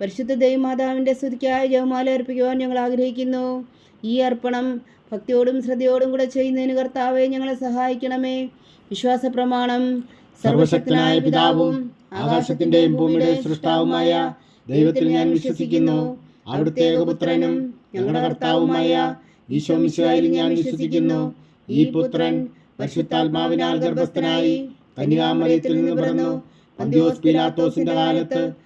പരിശുദ്ധ ദൈവമാതാവിന്റെ സ്തുതിക്കായി ജവമാല അർപ്പിക്കുവാൻ ഞങ്ങൾ ആഗ്രഹിക്കുന്നു. ഈ അർപ്പണം ഭക്തിയോടും ശ്രദ്ധയോടും കൂടെ ചെയ്യുന്നതിന് കർത്താവെ ഞങ്ങളെ സഹായിക്കണമേ. വിശ്വാസ പ്രമാണം സർവശക്തനായ പിതാവും ആകാശത്തിന്റെയും ഭൂമിയുടെയും സൃഷ്ടാവുമായ ദൈവത്തിൽ ഞാൻ വിശ്വസിക്കുന്നു. അവിടുത്തെ ഏകപുത്രനും ഞങ്ങളുടെ കർത്താവുമായ ഈശോ ഞാൻ വിശ്വസിക്കുന്നു. ഈ പുത്രൻ പരിശുദ്ധാത്മാവിനാൽ ഗർഭസ്ഥനായി കന്യാമറിയത്തിൽ നിന്ന് പിറന്നു. പന്തിയോസ് പിലാത്തോസിന്റെ കാലത്ത്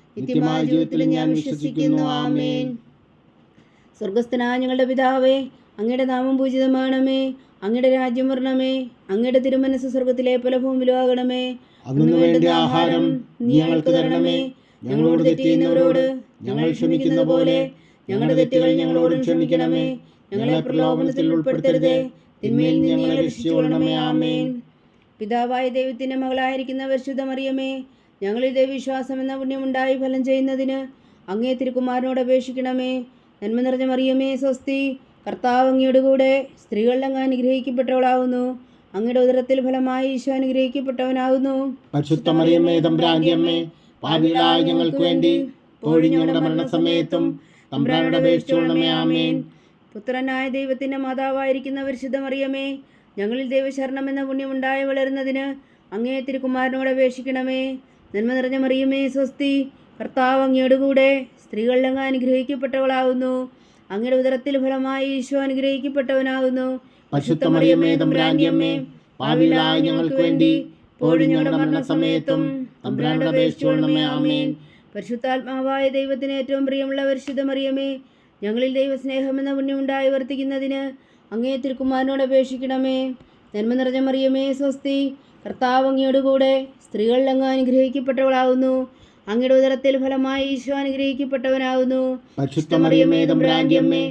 നിത്യമായ ജീവിതത്തിൽ ഞാൻ വിശ്വസിക്കുന്നു. ആമേൻ. സ്വർഗസ്ഥനായ ഞങ്ങളുടെ പിതാവേ അങ്ങയുടെ നാമം പൂജിതമാണമേ. അങ്ങയുടെ രാജ്യം വരണമേ. അങ്ങയുടെ തിരുമനസ് സ്വർഗത്തിലെ പല ഭൂമിയിലും ആകണമേ. അന്നു വേണ്ട ആഹാരം നീ ഞങ്ങൾക്ക് തരണമേ. ഞങ്ങളോട് തെറ്റിയുന്നവരോട് ഞങ്ങൾ ക്ഷമിക്കുന്ന പോലെ ഞങ്ങളുടെ തെറ്റുകൾ ഞങ്ങളോടും ക്ഷമിക്കണമേ. ഞങ്ങളെ പ്രലോഭനത്തിൽ ഉൾപ്പെടുത്തരുതേ. തിന്മയിൽ ഞങ്ങളെ രക്ഷിച്ചുകൊള്ളണമേ. ആമേൻ. പിതാവായ ദൈവത്തിന്റെ മകളായിരിക്കുന്ന പരിശുദ്ധ മറിയമേ വിശ്വാസം ദൈവവിശ്വാസം എന്ന പുണ്യമുണ്ടായി ഫലം ചെയ്യുന്നതിന് അങ്ങേ തിരുക്കുമാരനോട് അപേക്ഷിക്കണമേ. നന്മ നിറഞ്ഞ മറിയമേ സ്വസ്തി. കർത്താവ് അങ്ങയുടെ കൂടെ സ്ത്രീകളിൽ അങ്ങ് അനുഗ്രഹിക്കപ്പെട്ടവളാവുന്നു. അങ്ങയുടെ ഉദരത്തിൽ ഫലമായി ഈശോ അനുഗ്രഹിക്കപ്പെട്ടവനാകുന്നു തമ്പ്രാന്റിയമ്മേ പാപികളായ ഞങ്ങൾക്ക് വേണ്ടി ഞങ്ങളുടെ മരണസമയത്തും തമ്പ്രാനോട് അപേക്ഷിച്ചുകൊള്ളണമേ ആമേൻ. പുത്രനായ ദൈവത്തിന്റെ മാതാവായിരിക്കുന്ന പരിശുദ്ധ മറിയമേ ഞങ്ങളിൽ ദൈവശരണം എന്ന പുണ്യമുണ്ടായി വളരുന്നതിന് അങ്ങേ തിരുക്കുമാരനോട് അപേക്ഷിക്കണമേ. നന്മ നിറഞ്ഞ മറിയമേ സ്വസ്തി. കർത്താവ് അങ്ങയുടെ കൂടെ സ്ത്രീകളിൽ അങ്ങ് അനുഗ്രഹിക്കപ്പെട്ടവളാകുന്നു അങ്ങയുടെ ഉദരത്തിൽ ഫലമായി ഈശോ അനുഗ്രഹിക്കപ്പെട്ടവനാകുന്നു പരിശുദ്ധ മറിയമ്മേ തമ്പ്രാന്റിയമ്മേ പാപികളായ ഞങ്ങൾക്ക് വേണ്ടി ഞങ്ങളുടെ മരണസമയത്തും തമ്പ്രാനോട് അപേക്ഷിച്ചുകൊള്ളണമേ ആമേൻ. പരിശുദ്ധാത്മാവായ ദൈവത്തിന് ഏറ്റവും പ്രിയമുള്ള പരിശുദ്ധ മറിയമേ ഞങ്ങളിൽ ദൈവസ്നേഹം എന്ന പുണ്യമുണ്ടായി വർത്തിക്കുന്നതിന് അങ്ങേ തിരുക്കുമാരനോട് അപേക്ഷിക്കണമേ. നന്മ നിറഞ്ഞ മറിയമേ സ്വസ്തി. കർത്താവ് അങ്ങയോട് കൂടെ സ്ത്രീകളിൽ അങ്ങ് അനുഗ്രഹിക്കപ്പെട്ടവളാകുന്നു അങ്ങയുടെ ഉദരത്തിൽ ഫലമായി ഈശോ അനുഗ്രഹിക്കപ്പെട്ടവനാകുന്നു തമ്പ്രാന്റിയമ്മേ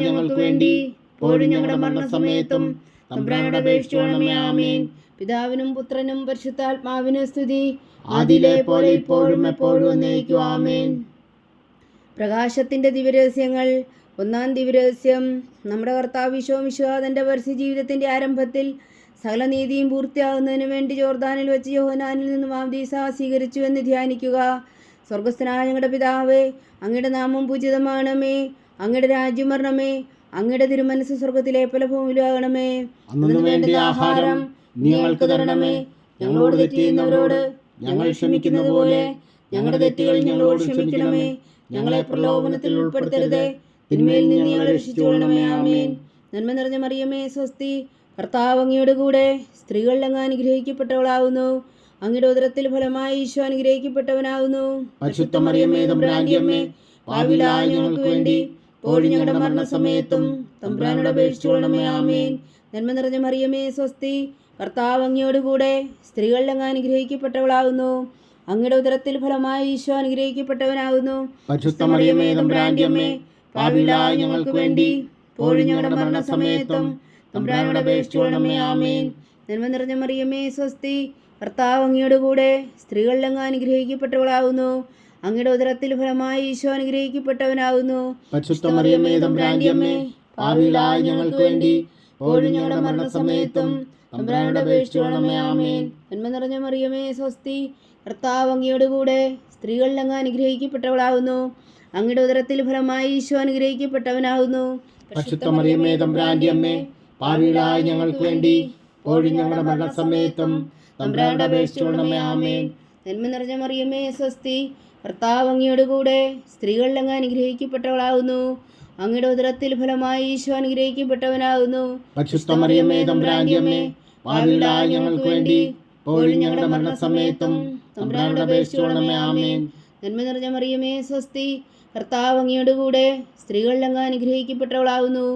ഞങ്ങൾക്ക് വേണ്ടി ഇപ്പോഴും ഞങ്ങളുടെ മരണസമയത്തും തമ്പ്രാനോട് അപേക്ഷിച്ചോണമേ ആമേൻ. പിതാവിനും പുത്രനും പരിശുദ്ധാത്മാവിനും സ്തുതി. അതിലെ പോലെ ഇപ്പോഴും എപ്പോഴും ആമേൻ. പ്രകാശത്തിന്റെ ദിവ്യരഹസ്യങ്ങൾ. ഒന്നാം ദിവ്യരഹസ്യം. നമ്മുടെ കർത്താവ് വിശോ വിശ്വാദന്റെ പരസ്യ ജീവിതത്തിന്റെ ആരംഭത്തിൽ സകല നീതിയും പൂർത്തിയാകുന്നതിനു വേണ്ടി ജോർദാനിൽ വെച്ച് യോഹനാനിൽ നിന്ന് മാംദീസ സ്വീകരിച്ചു എന്ന് ധ്യാനിക്കുക. സ്വർഗസ്ഥനായ ഞങ്ങളുടെ പിതാവേ അങ്ങയുടെ നാമം പൂജിതമാണമേ അങ്ങയുടെ രാജ്യം വരണമേ അങ്ങയുടെ തിരുമനസ് സ്വർഗത്തിലെ പല ഭൂമിയിലാകണമേ വേണ്ട ആഹാരം ഞങ്ങൾക്ക് തരണമേ. ഞങ്ങളോട് തെറ്റിയുന്നവരോട് ഞങ്ങൾ ക്ഷമിക്കുന്നത് പോലെ ഞങ്ങളുടെ തെറ്റുകൾ ഞങ്ങളോട് ക്ഷമിക്കണമേ. ഞങ്ങളെ പ്രലോഭനത്തിൽ ഉൾപ്പെടുത്തരുതേ. തിന്മയിൽ നിന്ന് ഞങ്ങളെ രക്ഷിച്ചുകൊള്ളണമേ. ആമേൻ. നന്മ നിറഞ്ഞ മറിയമേ സ്വസ്തി. കർത്താവ് അങ്ങയുടെ കൂടെ സ്ത്രീകളിൽ അങ്ങ് അനുഗ്രഹിക്കപ്പെട്ടവളാവുന്നു. അങ്ങയുടെ ഉദരത്തിൽ ഫലമായി ഈശോ അനുഗ്രഹിക്കപ്പെട്ടവനാകുന്നു പരിശുദ്ധ മറിയമ്മേ തമ്പ്രാന്റിയമ്മേ ഞങ്ങൾക്ക് വേണ്ടി പോഴി ഞങ്ങളുടെ മരണസമയത്തും തമ്പ്രാനോട് അപേക്ഷിച്ചുകൊള്ളണമേ ആമേൻ. നന്മ നിറഞ്ഞ മറിയമേ സ്വസ്തി കർത്താവ് അങ്ങയോട് കൂടെ സ്ത്രീകളിൽ അങ്ങ് അനുഗ്രഹിക്കപ്പെട്ടവളാകുന്നു അങ്ങയുടെ ഉദരത്തിൽ ഫലമായി ഈശോ അനുഗ്രഹിക്കപ്പെട്ടവനാകുന്നു പരിശുദ്ധ മറിയമ്മേ തമ്പ്രാന്റിയമ്മേ പാപികളായ ഞങ്ങൾക്ക് വേണ്ടി പോഴി ഞങ്ങളുടെ മരണസമയത്തും തമ്പ്രാനോട് അപേക്ഷിച്ചുകൊള്ളണമേ ആമേൻ. നന്മ നിറഞ്ഞ മറിയമേ സ്വസ്തി. കർത്താവ് അങ്ങയുടെ കൂടെ സ്ത്രീകളിലങ്ങ് അനുഗ്രഹിക്കപ്പെട്ടവളാകുന്നു അങ്ങയുടെ ഉദരത്തിൽ ഫലമായി ഈശോ അനുഗ്രഹിക്കപ്പെട്ടവനാകുന്നു മറിയമ്മേ തമ്പ്രാന്റിയമ്മേ പാപികളായ ഞങ്ങൾക്ക് വേണ്ടി ഇപ്പോഴും ഞങ്ങളുടെ മരണസമയത്തും തമ്പ്രാനോട് അപേക്ഷിച്ചുകൊള്ളണമേ ആമേൻ. നന്മ നിറഞ്ഞ മറിയമേ സ്വസ്തി. കർത്താവ് അങ്ങയുടെ കൂടെ സ്ത്രീകളിലങ്ങ് അനുഗ്രഹിക്കപ്പെട്ടവളാകുന്നു അങ്ങയുടെ ഉദരത്തിൽ ഫലമായി ഈശോ അനുഗ്രഹിക്കപ്പെട്ടവനാകുന്നു പരിശുദ്ധ മറിയമ്മേ തമ്പ്രാന്റിയമ്മേ പാപികളായ ഞങ്ങൾക്ക് വേണ്ടി ഇപ്പോഴും ഞങ്ങളുടെ മരണസമയത്തും തമ്പ്രാനോട് അപേക്ഷിച്ചുകൊള്ളണമേ ആമേൻ. നന്മ നിറഞ്ഞ മറിയമേ സ്വസ്തി. ഭർത്താവ് അങ്ങയോട് കൂടെ സ്ത്രീകളിൽ അങ്ങ് അനുഗ്രഹിക്കപ്പെട്ടവളാകുന്നു. അങ്ങയുടെ ഉദരത്തിൽ ഫലമായി ഈശോ അനുഗ്രഹിക്കപ്പെട്ടവനാകുന്നു. പരിശുദ്ധ മറിയമേ തമ്പുരാന്റെ അമ്മേ ഞങ്ങൾക്ക് വേണ്ടി ഇപ്പോഴും ഞങ്ങളുടെ മരണസമയത്തും തമ്പുരാനോട് ആമേൻ. നന്മ നിറഞ്ഞ മറിയമേ സ്വസ്തി. കർത്താവ് അങ്ങയുടെ കൂടെ സ്ത്രീകളിൽ അങ്ങ് അനുഗ്രഹിക്കപ്പെട്ടവളാകുന്നു.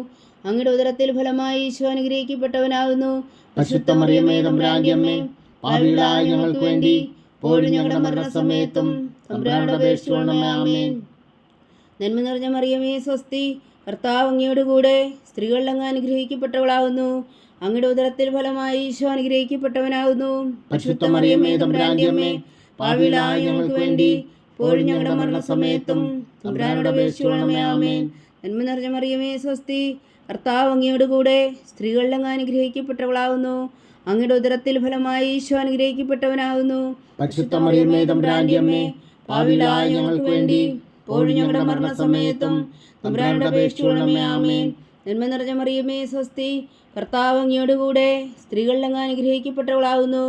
അങ്ങയുടെ ഉദരത്തിൽ ഫലമായി ഈശോ അനുഗ്രഹിക്കപ്പെട്ടവനാകുന്നു. പരിശുദ്ധ മറിയമേ തമ്പുരാന്റെ അമ്മേ പാപികളായ ഞങ്ങൾക്ക് വേണ്ടി ഇപ്പോഴും ഞങ്ങളുടെ മരണസമയത്തും തമ്പുരാനോട് ആമേൻ. നന്മ നിറഞ്ഞ മറിയമേ സ്വസ്തി കർത്താവ് അങ്ങയോട് കൂടെ സ്ത്രീകളിൽ അങ്ങ് അനുഗ്രഹിക്കപ്പെട്ടവളാകുന്നു അങ്ങയുടെ ഉദരത്തിൽ ഫലമായി ഈശോ അനുഗ്രഹിക്കപ്പെട്ടവനാകുന്നു പരിശുദ്ധ മറിയമേ തമ്പുരാന്റെ അമ്മേ പാപികളായ ഞങ്ങൾക്ക് വേണ്ടി പോഴും ഞങ്ങളുടെ മരണസമയത്തും തമ്പുരാനോട് ആമേൻ. നന്മ നിറഞ്ഞ മറിയമേ സ്വസ്തി കർത്താവ് അങ്ങയോട് കൂടെ സ്ത്രീകളിൽ അങ്ങ് അനുഗ്രഹിക്കപ്പെട്ടവളാകുന്നു അങ്ങയുടെ ഉദരത്തിൽ ഫലമായി ഈശോ അനുഗ്രഹിക്കപ്പെട്ടവനാകുന്നു പരിശുദ്ധ മറിയമേ തമ്പുരാന്റെ അമ്മേ പാപികളായ ഞങ്ങൾക്ക് വേണ്ടി ഇപ്പോഴും ഞങ്ങളുടെ മരണസമയത്തും തമ്പുരാനോട് അപേക്ഷിച്ചോളമേ ആമേൻ. നന്മ നിറഞ്ഞ മറിയമ്മേ സ്വസ്തി. കർത്താവ് അങ്ങയുടെ കൂടെ സ്ത്രീകളിൽ അങ്ങ് അനുഗ്രഹിക്കപ്പെട്ടവളാകുന്നു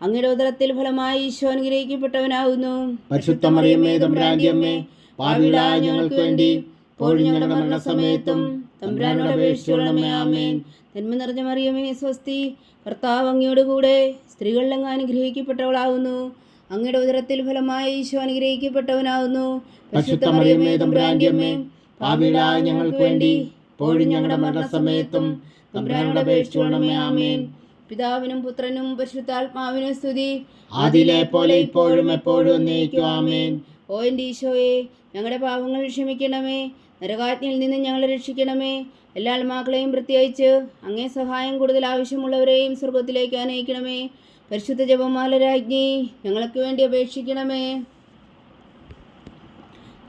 അങ്ങയുടെ ഉദരത്തിൽ ഫലമായി ഈശോ അനുഗ്രഹിക്കപ്പെട്ടവനാകുന്നു പരിശുദ്ധ മറിയമേ തമ്പുരാന്റെ അമ്മേ പാപികളായ ഞങ്ങൾക്ക് വേണ്ടി ഇപ്പോഴും ഞങ്ങളുടെ മരണസമയത്തും തമ്പുരാനോട് അപേക്ഷിച്ചോളമേ ആമേൻ. തന്മ നിറഞ്ഞ മറിയമേ സ്വസ്തി. കർത്താവ് അങ്ങയോട് കൂടെ സ്ത്രീകളിലങ്ങ് അനുഗ്രഹിക്കപ്പെട്ടവളാകുന്നു. അങ്ങയുടെ ഉദരത്തിൽ ഫലമായി ഈശോ അനുഗ്രഹിക്കപ്പെട്ടവനാകുന്നു. പരിശുദ്ധ മറിയമേ തമ്പുരാന്റെ അമ്മേ പാപികളായ ഞങ്ങൾക്ക് വേണ്ടി ഇപ്പോഴും ഞങ്ങളുടെ മരണസമയത്തും തമ്പുരാനോട് അപേക്ഷിച്ചോളമേ ആമേൻ. പിതാവിനും പുത്രനും പരിശുദ്ധാത്മാവിനും സ്തുതി. അതിലെ പോലെ ഇപ്പോഴും എപ്പോഴും എന്നേക്കും ആമേൻ. ഓ എന്റെ ഈശോയെ ഞങ്ങളുടെ പാപങ്ങൾ ക്ഷമിക്കണമേ. നരകാജ്ഞയിൽ നിന്ന് ഞങ്ങളെ രക്ഷിക്കണമേ. എല്ലാ ആത്മാക്കളെയും പ്രത്യേകിച്ച് അങ്ങേ സഹായം കൂടുതൽ ആവശ്യമുള്ളവരെയും സ്വർഗത്തിലേക്ക് അനയിക്കണമേ പരിശുദ്ധ ജപമാല രാജ്ഞി ഞങ്ങൾക്ക് വേണ്ടി അപേക്ഷിക്കണമേ.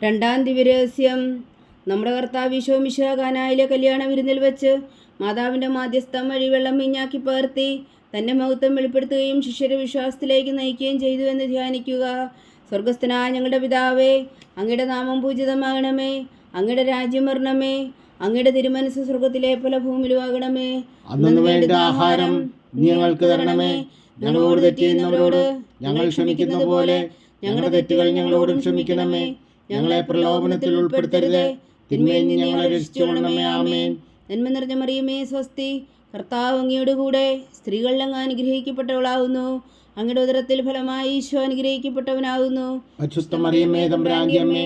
രണ്ടാം ദിവ്യരഹസ്യം. നമ്മുടെ കർത്താവ് വിശോമിശ കാനായിലെ കല്യാണ വിരുന്നിൽ വെച്ച് മാതാവിന്റെ മാധ്യസ്ഥം വഴി വെള്ളം മിഞ്ഞാക്കി പകർത്തി തന്റെ മഹത്വം വെളിപ്പെടുത്തുകയും ശിഷ്യരെ വിശ്വാസത്തിലേക്ക് നയിക്കുകയും ചെയ്തു എന്ന് ധ്യാനിക്കുക. സ്വർഗസ്ഥനായ ഞങ്ങളുടെ പിതാവേ അങ്ങയുടെ നാമം പൂജിതമാകണമേ. അങ്ങയുടെ രാജ്യം വരണമേ. അങ്ങയുടെ തിരുമനസ് സ്വർഗത്തിലെ പോലെ ഭൂമിയിലുമാകണമേ അന്നു വേണ്ട ആഹാരം ഞങ്ങൾക്ക് തരണമേ. ഞങ്ങളോട് തെറ്റിയുന്നവരോട് ഞങ്ങൾ ക്ഷമിക്കുന്ന പോലെ ഞങ്ങളുടെ തെറ്റുകൾ ഞങ്ങളോടും ക്ഷമിക്കണമേ. ഞങ്ങളെ പ്രലോഭനത്തിൽ ഉൾപ്പെടുത്തരുതേ. തിന്മയിൽ ഞങ്ങളെ രക്ഷിച്ചുകൊള്ളണമേ ആമേൻ. നന്മ നിറഞ്ഞ മറിയമേ സ്വസ്തി. കർത്താവ് അങ്ങയുടെ കൂടെ സ്ത്രീകളിൽ അങ്ങ് അനുഗ്രഹിക്കപ്പെട്ടവളാകുന്നു അങ്ങയുടെ ഉദരത്തിൽ ഫലമായി ഈശോ അനുഗ്രഹിക്കപ്പെട്ടവനാകുന്നു അച്യുത്ത മറിയമ്മേ തമ്പുരാന്റെ അമ്മേ.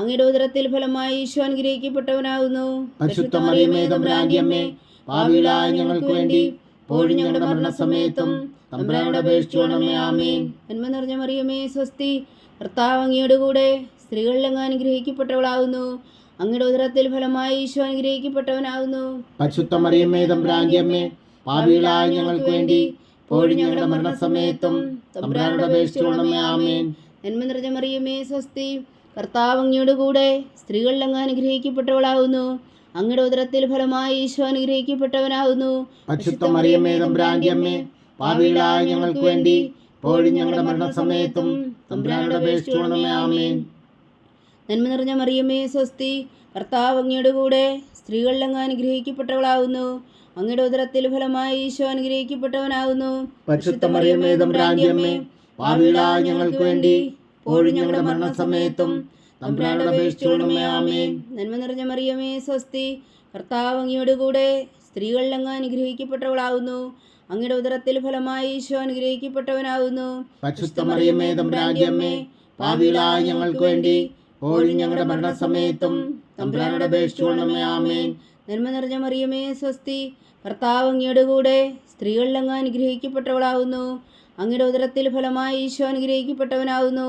അങ്ങയുടെ ഉദരത്തിൽ ഫലമായി ഈശോ അനുഗ്രഹിക്കപ്പെട്ടവനാകുന്നു. പാപികളായ ഞങ്ങൾക്ക് വേണ്ടി ഇപ്പോഴും ഞങ്ങളുടെ മരണസമയത്തും തമ്പുരാനോട് അപേക്ഷിച്ചുകൊള്ളണമേ ആമേൻ. നന്മ നിറഞ്ഞ മറിയമേ സ്വസ്തി കർത്താവ് അങ്ങയുടെ കൂടെ സ്ത്രീകളിൽ അങ്ങ് അനുഗ്രഹിക്കപ്പെട്ടവളാകുന്നു. അങ്ങയുടെ ഉദരത്തിൽ ഫലമായി ഈശോ അനുഗ്രഹിക്കപ്പെട്ടവനാകുന്നു. പരിശുദ്ധ മറിയമ്മേ തമ്പുരാന്റെ അമ്മേ പാപികളായ ഞങ്ങൾക്ക് വേണ്ടി പോഴും ഞങ്ങളുടെ മരണസമയത്തും തമ്പുരാനോട് അപേക്ഷിച്ചുകൊള്ളണമേ ആമേൻ. നന്മ നിറഞ്ഞ മറിയമേ സ്വസ്തി കർത്താവ് അങ്ങയുടെ കൂടെ സ്ത്രീകളിൽ അങ്ങ് അനുഗ്രഹിക്കപ്പെട്ടവളാകുന്നു അങ്ങയുടെ ഉദരത്തിൽ ഫലമായി ഈശോ അനുഗ്രഹിക്കപ്പെട്ടവനാകുന്നു മറിയമ്മേ പാപികളായ ഞങ്ങൾക്ക് വേണ്ടി ഞങ്ങളുടെ മരണസമയത്തും തമ്പുരാനോട് അപേക്ഷിച്ചുകൊള്ളണമേ ആമേൻ. നന്മ നിറഞ്ഞ മറിയമേ സ്വസ്തി കർത്താവ് അങ്ങയുടെ കൂടെ സ്ത്രീകളിൽ അങ്ങ് അനുഗ്രഹിക്കപ്പെട്ടവളാകുന്നു അങ്ങയുടെ ഉദരത്തിൽ ഫലമായി ഈശോ അനുഗ്രഹിക്കപ്പെട്ടവനാകുന്നു പരിശുദ്ധ മറിയമ്മേ പാപികളായ ഞങ്ങൾക്ക് വേണ്ടി ഇപ്പോഴും ഞങ്ങളുടെ മരണസമയത്തും ആമേൻ. നന്മ നിറഞ്ഞ മറിയമേ സ്വസ്തി. കർത്താവ് അങ്ങയുടെ കൂടെ സ്ത്രീകളിൽ അങ്ങ് അനുഗ്രഹിക്കപ്പെട്ടവളാകുന്നു അങ്ങയുടെ ഉദരത്തിൽ ഫലമായി ഈശോ അമ്മേ പാപികളായ ഞങ്ങൾക്ക് വേണ്ടി ഞങ്ങളുടെ മരണസമയത്തും തമ്പുരാനോട് അപേക്ഷിച്ചുകൊള്ളണമേ ആമേൻ. നന്മ നിറഞ്ഞ മറിയമേ സ്വസ്തി. കർത്താവ് അങ്ങയുടെ കൂടെ സ്ത്രീകളിൽ അങ്ങ് അനുഗ്രഹിക്കപ്പെട്ടവളാകുന്നു അങ്ങയുടെ ഉദരത്തിൽ ഫലമായി ഈശോ അനുഗ്രഹിക്കപ്പെട്ടവനാകുന്നു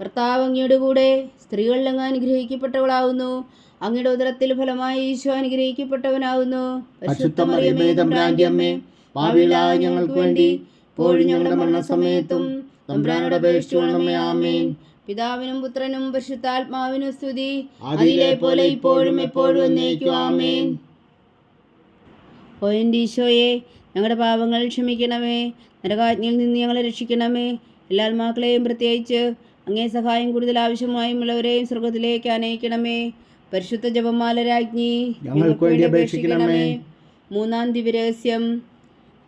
കർത്താവ് അങ്ങയുടെ കൂടെ സ്ത്രീകളിൽ അങ്ങ് അനുഗ്രഹിക്കപ്പെട്ടവളാവുന്നു. അങ്ങയുടെ ഉദരത്തിൽ ഫലമായി ഈശോ അനുഗ്രഹിക്കപ്പെട്ടവനാവുന്നു. ഞങ്ങൾക്ക് വേണ്ടി പോഴും ഞങ്ങളുടെ മരണസമയത്തും തമ്പുരാനോട് അപേക്ഷിച്ചുകൊള്ളണമേ ആമേൻ. പിതാവിനും പുത്രനും പരിശുദ്ധാത്മാവിനും സ്തുതി. അതിലെ പോലെ ഇപ്പോഴും എപ്പോഴും എന്നേക്കും ആമേൻ. ഈശോയെ ഞങ്ങളുടെ പാപങ്ങൾ ക്ഷമിക്കണമേ. നരകാജ്ഞയിൽ നിന്ന് ഞങ്ങളെ രക്ഷിക്കണമേ. എല്ലാ ആത്മാക്കളെയും പ്രത്യേകിച്ച് അങ്ങേ സഹായം കൂടുതൽ ആവശ്യമായുമുള്ളവരെയും സ്വർഗത്തിലേക്ക് അനയിക്കണമേ. പരിശുദ്ധ ജപമാല രാജ്ഞി ഞങ്ങൾക്ക് വേണ്ടി അപേക്ഷിക്കണമേ. മൂന്നാം ദിവ്യരഹസ്യം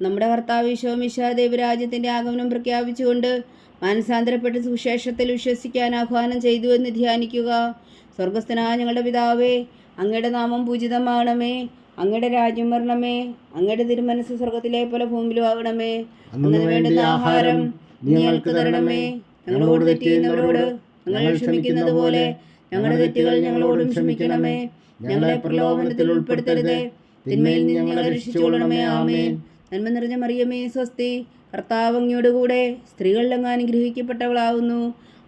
നമ്മുടെ കർത്താവ് ഈശോമിശ ദൈവരാജ്യത്തിന്റെ ആഗമനം പ്രഖ്യാപിച്ചുകൊണ്ട് മാനസാന്തരപ്പെട്ട് സുവിശേഷത്തിൽ വിശ്വസിക്കാൻ ആഹ്വാനം ചെയ്തു എന്ന് ധ്യാനിക്കുക. സ്വർഗസ്ഥനായ ഞങ്ങളുടെ പിതാവേ അങ്ങയുടെ നാമം പൂജിതമാകണമേ. അങ്ങയുടെ രാജ്യം വരണമേ. അങ്ങയുടെ തിരുമനസ് സ്വർഗത്തിലെ പോലെ ഭൂമിയിലും ആകണമേ. അങ്ങനെ വേണ്ടുന്ന ആഹാരം നീ ഞങ്ങൾക്ക് തരണമേ. ഞങ്ങളോട് തെറ്റ് ചെയ്യുന്നവരോട് ഞങ്ങൾ ക്ഷമിക്കുന്നത് പോലെ ഞങ്ങളുടെ തെറ്റുകൾ ഞങ്ങളോടും ക്ഷമിക്കണമേ. ഞങ്ങളെ പ്രലോഭനത്തിൽ ഉൾപ്പെടുത്തരുതേ. തിന്മയിൽ നിന്ന് ഞങ്ങളെ രക്ഷിച്ചുകൊള്ളണമേ. ആമേൻ. നന്മ നിറഞ്ഞ മറിയമേ സ്വസ്തി. കർത്താവ് അങ്ങയോട് കൂടെ സ്ത്രീകളിൽ അങ്ങ് അനുഗ്രഹിക്കപ്പെട്ടവളാവുന്നു.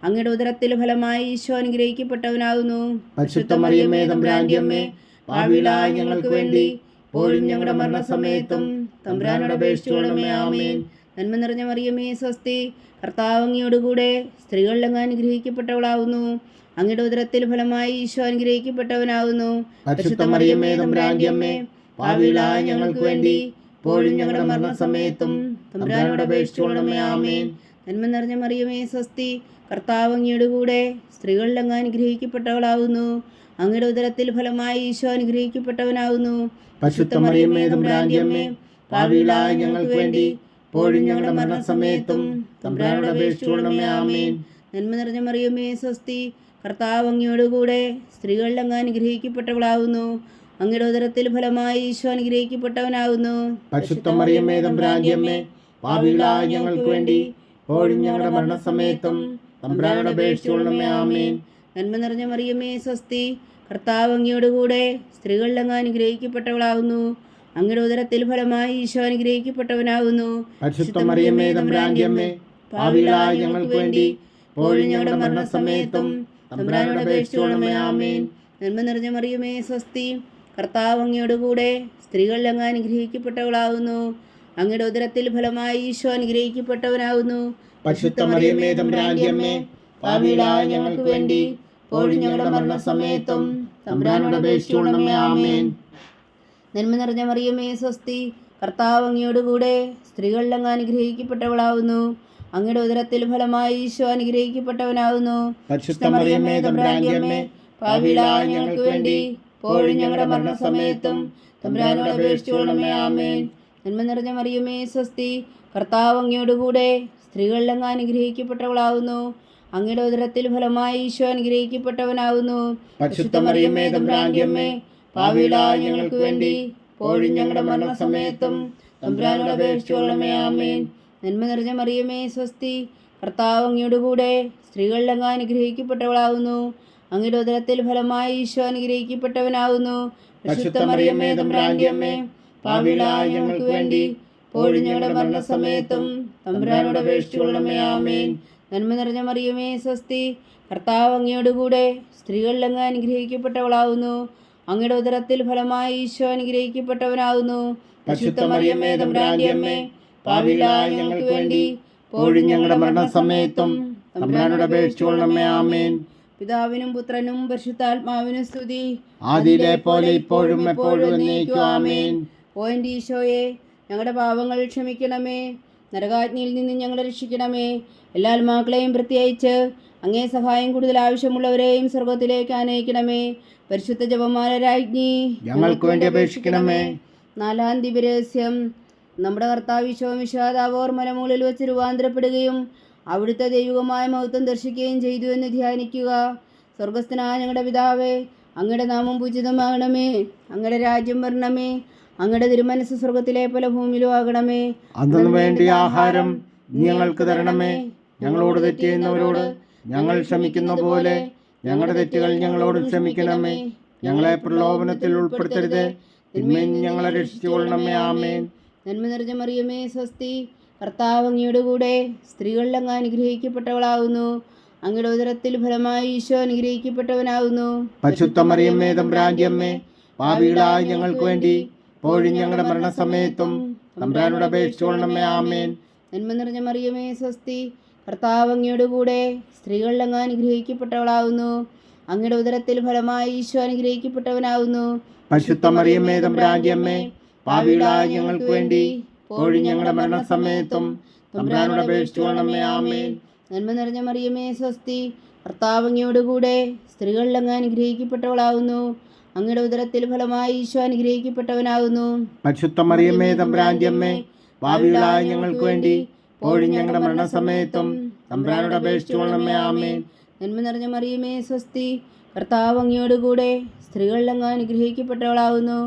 അങ്ങയുടെ ഉദരത്തിൽ ഫലമായി ഈശോ അനുഗ്രഹിക്കപ്പെട്ടവനാകുന്നു പരിശുദ്ധ മറിയമ്മേ ഞങ്ങൾക്ക് വേണ്ടി പോലും ഞങ്ങളുടെ മരണസമയത്തും തമ്പ്രാനോട് അപേക്ഷിച്ചുകൊള്ളണമേ. ആമേൻ. നന്മ നിറഞ്ഞ മറിയമേ സ്വസ്തി. കർത്താവ് അങ്ങയോട് കൂടെ സ്ത്രീകളിൽ അങ്ങ് അനുഗ്രഹിക്കപ്പെട്ടവളാവുന്നു. അങ്ങയുടെ ഉദരത്തിൽ ഫലമായി ഈശോ അനുഗ്രഹിക്കപ്പെട്ടവനാവുന്നു. പരിശുദ്ധ മറിയമ്മേ തമ്പുരാന്റെ അമ്മേ പാവികളായ ഞങ്ങൾക്ക് വേണ്ടി ഇപ്പോഴും ഞങ്ങളുടെ മരണസമയത്തും തമ്പുരാനോട് അപേക്ഷിച്ചുകൊള്ളണമേ ആമേൻ. നന്മ നിറഞ്ഞ മറിയമേ സ്വസ്തി. കർത്താവ് അങ്ങയുടെ കൂടെ സ്ത്രീകളിൽ അങ്ങ് അനുഗ്രഹിക്കപ്പെട്ടവളാവുന്നു. അങ്ങയുടെ ഉദരത്തിൽ ഫലമായി ഈശോ അനുഗ്രഹിക്കപ്പെട്ടവനാവുന്നു. പരിശുദ്ധ മറിയമ്മേ തമ്പുരാന്റെ അമ്മേ പാവികളായ ഞങ്ങൾക്ക് വേണ്ടി ഇപ്പോഴും ഞങ്ങളുടെ മരണസമയത്തും തമ്പുരാനോട് അപേക്ഷിച്ചുകൊള്ളണമേ ആമേൻ. നന്മ നിറഞ്ഞ മറിയമേ സ്വസ്തി കർത്താവ് അങ്ങയോട് കൂടെ സ്ത്രീകളിൽ അങ്ങ് അനുഗ്രഹിക്കപ്പെട്ടവളാവുന്നു. അങ്ങയുടെ ഉദരത്തിൽ ഫലമായി ഈശോ അനുഗ്രഹിക്കപ്പെട്ടവനാവുന്നു. പരിശുദ്ധമറിയമ്മേ പാപികളായ അമ്മേ പാവികളായ ഞങ്ങൾക്ക് വേണ്ടി ഞങ്ങളുടെ മരണസമയത്തും തമ്പുരാനോട് അപേക്ഷിച്ചുകൊള്ളണമേ ആമേൻ. നന്മ നിറഞ്ഞ മറിയമ്മേ സ്വസ്തി കർത്താവ് അങ്ങയോട് കൂടെ സ്ത്രീകളിൽ അങ്ങ് അനുഗ്രഹിക്കപ്പെട്ടവളാവുന്നു. അങ്ങയുടെ ഉദരത്തിൽ ഫലമായി ഈശോ അനുഗ്രഹിക്കപ്പെട്ടവനാകുന്നു. പാവികളായ ഞങ്ങൾക്ക് വേണ്ടി ഇപ്പോഴും ഞങ്ങളുടെ മരണസമയത്തും തമ്പുരാനോട് അപേക്ഷിച്ചുകൊള്ളണമേ ആമേൻ. നന്മ നിറഞ്ഞ മറിയമേ സ്വസ്തി കർത്താവ് അങ്ങയോട് കൂടെ സ്ത്രീകളിൽ അങ്ങ് അനുഗ്രഹിക്കപ്പെട്ടവളാകുന്നു. അങ്ങയുടെ ഉദരത്തിൽ ഫലമായി ഈശോ അനുഗ്രഹിക്കപ്പെട്ടവനാകുന്നു. പരിശുദ്ധ മറിയമ്മേ തമ്പുരാന്റെ അമ്മേ പാവികളായ ഞങ്ങൾക്ക് വേണ്ടി ഇപ്പോഴും ഞങ്ങളുടെ മരണസമയത്തും തമ്പുരാനോട് അപേക്ഷിച്ചുകൊള്ളണമേ ആമേൻ. നന്മ നിറഞ്ഞ മറിയമേ സ്വസ്തി. കർത്താവ് അങ്ങയോട് കൂടെ സ്ത്രീകളിൽ അങ്ങ് അനുഗ്രഹിക്കപ്പെട്ടവളാവുന്നു. അങ്ങയുടെ ഉദരത്തിൽ ഫലമായി ഈശോ മറിയമ്മേ തമ്പുരാന്റെ ഞങ്ങൾക്ക് വേണ്ടി പോഴും ഞങ്ങളുടെ മരണസമയത്തും തമ്പുരാനോട് അപേക്ഷിച്ചുകൊള്ളണമേ ആമേൻ. നന്മ നിറഞ്ഞ മറിയമേ സ്വസ്തി. കർത്താവ് അങ്ങയോടുകൂടെ സ്ത്രീകളിൽ അങ്ങ് അനുഗ്രഹിക്കപ്പെട്ടവളാവുന്നു. അങ്ങയുടെ ഉദരത്തിൽ ഫലമായി ഈശോ അനുഗ്രഹിക്കപ്പെട്ടവനാവുന്നു. പരിശുദ്ധ മറിയമ്മേ അമ്മേ ഞങ്ങൾക്ക് വേണ്ടി പോഴും ഞങ്ങളുടെ മരണസമയത്തും തമ്പുരാനോട് അപേക്ഷിച്ചോളമേ ആമേൻ. നന്മ നിറഞ്ഞ മറിയമേ സ്വസ്തി. കർത്താവ് അങ്ങയുടെ കൂടെ സ്ത്രീകളുടെ അങ്ങ് അനുഗ്രഹിക്കപ്പെട്ടവളാവുന്നു അങ്ങയുടെ ഉദരത്തിൽ ഫലമായി ഈശോ അനുഗ്രഹിക്കപ്പെട്ടവനാകുന്നു. പരിശുദ്ധ മറിയമ്മേ തമ്പുരാന്റെ അമ്മേ ഞങ്ങൾക്ക് വേണ്ടി പോഴും ഞങ്ങളുടെ മരണസമയത്തും തമ്പ്രാനോട് അപേക്ഷിച്ചുകൊള്ളണമേ ആമേൻ. നന്മ നിറഞ്ഞ മറിയമേ സ്വസ്തി. കർത്താവ് അങ്ങയോടുകൂടെ കൂടെ സ്ത്രീകളിൽ അങ്ങ് അനുഗ്രഹിക്കപ്പെട്ടവളാവുന്നു അങ്ങയുടെ ഉദരത്തിൽ ഫലമായി ഈശോ അനുഗ്രഹിക്കപ്പെട്ടവനാകുന്നു. പരിശുദ്ധ മറിയമ്മേ തമ്പുരാന്റെ അമ്മേ പാവികളായ ഞങ്ങൾക്ക് വേണ്ടി പോഴും ഞങ്ങളുടെ മരണസമയത്തും തമ്പുരാനോട് അപേക്ഷിച്ചുകൊള്ളണമേ ആമേൻ. പിതാവിനും പുത്രനും പരിശുദ്ധാത്മാവിനും സ്തുതി. ആദിയിലെ പോലെ ഇപ്പോഴും എപ്പോഴും എന്നേക്കും ആമേൻ. ഓ ഈശോയെ ഞങ്ങളുടെ പാപങ്ങൾ ക്ഷമിക്കണമേ. നരകാജ്ഞയിൽ നിന്ന് ഞങ്ങളെ രക്ഷിക്കണമേ. എല്ലാ ആത്മാക്കളെയും പ്രത്യേകിച്ച് അങ്ങേ സഹായം കൂടുതൽ ആവശ്യമുള്ളവരെയും സ്വർഗത്തിലേക്ക് ആനയിക്കണമേ. പരിശുദ്ധ ജപമാല രാജ്ഞി ഞങ്ങൾക്ക് വേണ്ടി അപേക്ഷിക്കണമേ. നാലാം ദിവരഹസ്യം നമ്മുടെ കർത്താവ് വിശ്വമിഷാദാവോർ മലമുകളിൽ വെച്ച് രൂപാന്തരപ്പെടുകയും അവിടുത്തെ ദൈവികമായ മഹത്വം ദർശിക്കുകയും ചെയ്തു എന്ന് ധ്യാനിക്കുക. സ്വർഗസ്ഥനായ ഞങ്ങളുടെ പിതാവേ അങ്ങയുടെ നാമം പൂജിതമാകണമേ. അങ്ങയുടെ രാജ്യം വരണമേ. അങ്ങയുടെ തിരുമനസ് സ്വർഗത്തിലെ പല ഭൂമിയിലും ആകണമേ. അന്നു വേണ്ടി ആഹാരം ഞങ്ങൾക്ക് തരണമേ. ഞങ്ങളോട് തെറ്റ് ചെയ്യുന്നവരോട് ഞങ്ങൾ ക്ഷമിക്കുന്ന പോലെ ഞങ്ങളുടെ തെറ്റുകൾ ഞങ്ങളോട് ക്ഷമിക്കണമേ. ഞങ്ങളെ പ്രലോഭനത്തിൽ ഉൾപ്പെടുത്തരുത്. ഞങ്ങളെ രക്ഷിച്ചുകൊള്ളണമേ. ആമേൻ. നന്മ നിറഞ്ഞ മറിയമേ സ്വസ്തി. കർത്താവ് അങ്ങയുടെ കൂടെ സ്ത്രീകളിൽ അങ്ങ് അനുഗ്രഹിക്കപ്പെട്ടവളാകുന്നു അങ്ങയുടെ ഉദരത്തിൽ ഫലമായി ഈശോ അനുഗ്രഹിക്കപ്പെട്ടവനാകുന്നു പരിശുദ്ധ തമ്പ്രാന്റിയമ്മേ പാപികളായ ഞങ്ങൾക്ക് വേണ്ടി ഇപ്പോഴും ഞങ്ങളുടെ മരണസമയത്തും തമ്പ്രാനോട് അപേക്ഷിച്ചോളണമേ ആമേൻ. നന്മ നിറഞ്ഞ മറിയമേ സ്വസ്തി. കർത്താവ് അങ്ങയുടെ കൂടെ സ്ത്രീകളിൽ അങ്ങ് അനുഗ്രഹിക്കപ്പെട്ടവളാവുന്നു. അങ്ങയുടെ ഉദരത്തിൽ ഫലമായി ഈശോ അനുഗ്രഹിക്കപ്പെട്ടവനാവുന്നു. ഞങ്ങൾക്ക് വേണ്ടി ഞങ്ങളുടെ മരണസമയത്തും തമ്പുരാനോട് നന്മ നിറഞ്ഞ മറിയമേ സ്വസ്തി കർത്താവ് അങ്ങയോട് കൂടെ സ്ത്രീകളിൽ അങ്ങ് അനുഗ്രഹിക്കപ്പെട്ടവളാവുന്നു. അങ്ങയുടെ ഉദരത്തിൽ ഫലമായി ഈശോ അനുഗ്രഹിക്കപ്പെട്ടവനാകുന്നു പരിശുദ്ധ മറിയമ്മേ തമ്പുരാന്റെ അമ്മേ പാപികളായ ഞങ്ങൾക്ക് വേണ്ടി ഇപ്പോഴും ഞങ്ങളുടെ മരണസമയത്തും തമ്പ്രാനോട് അപേക്ഷിച്ചോളണമേ ആമേ നന്മ നിറഞ്ഞ മറിയമേ സ്വസ്തി. കർത്താവ് അങ്ങയോട് കൂടെ സ്ത്രീകളിൽ അങ്ങ് അനുഗ്രഹിക്കപ്പെട്ടവളാകുന്നു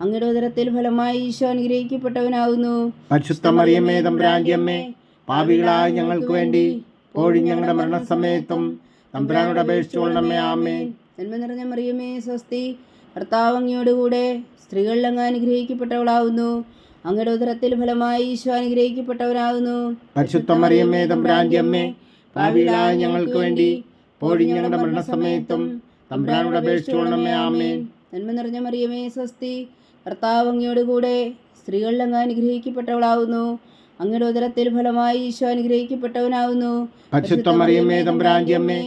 അങ്ങയുടെ ഉദരത്തിൽ ഫലമായി ഈശോ അനുഗ്രഹിക്കപ്പെട്ടവനാകുന്നു പരിശുദ്ധ മറിയമ്മേ തമ്പുരാന്റെ അമ്മേ പാപികളായ ഞങ്ങൾക്ക് വേണ്ടി ഇപ്പോഴും ഞങ്ങളുടെ മരണസമയത്തും തമ്പ്രാനോട് അപേക്ഷിച്ചുകൊള്ളണമേ ആമേ നന്മ നിറഞ്ഞ മറിയമേ സ്വസ്തി. കർത്താവ് അങ്ങയോട് കൂടെ സ്ത്രീകളിൽ അങ്ങ് അനുഗ്രഹിക്കപ്പെട്ടവളാകുന്നു അങ്ങയുടെ ഉദരത്തിൽ ഫലമായി ഈശോ അനുഗ്രഹിക്കപ്പെട്ടവരാകുന്നു. പരിശുദ്ധ മറിയമ്മേ തമ്പുരാന്റെ അമ്മേ പാപികളായ ഞങ്ങൾക്ക് വേണ്ടി പോഴി ഞങ്ങളുടെ മരണസമയത്തും തമ്പ്രാനോട് അപേക്ഷിച്ചോളണമേ ആമേൻ. നന്മ നിറഞ്ഞ മറിയമേ സ്വസ്തി. കർത്താവ് അങ്ങയോട് കൂടെ സ്ത്രീകളിൽ അങ്ങ് അനുഗ്രഹിക്കപ്പെട്ടവളാകുന്നു. അങ്ങയുടെ ഉദരത്തിൽ ഫലമായി ഈശോ അനുഗ്രഹിക്കപ്പെട്ടവനാകുന്നു. പരിശുദ്ധ മറിയമ്മേ തമ്പുരാന്റെ അമ്മേ